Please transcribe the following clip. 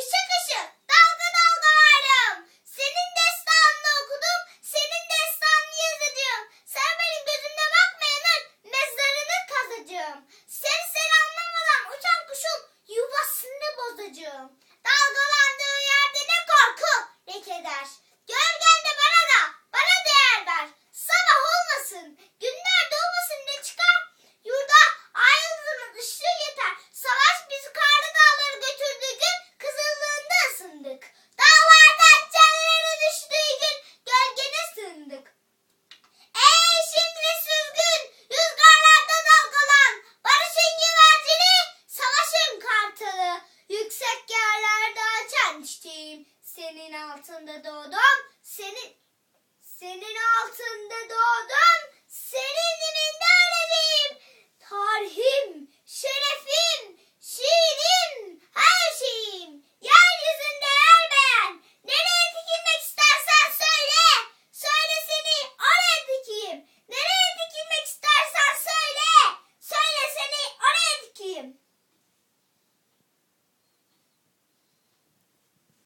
Işık ışık dalga dalga vardım. Senin destanını okudum, senin destanını yazacağım. Sen benim gözümle bakmayanın mezarını kazacağım. Seni seni anlamadan uçan kuşun yuvasını bozacağım. Dalgalandığı yerde ne korku ne keder. Gölgende bana da, bana değer ver. Sabah olmasın, senin altında doğdum. Senin senin altında doğdum.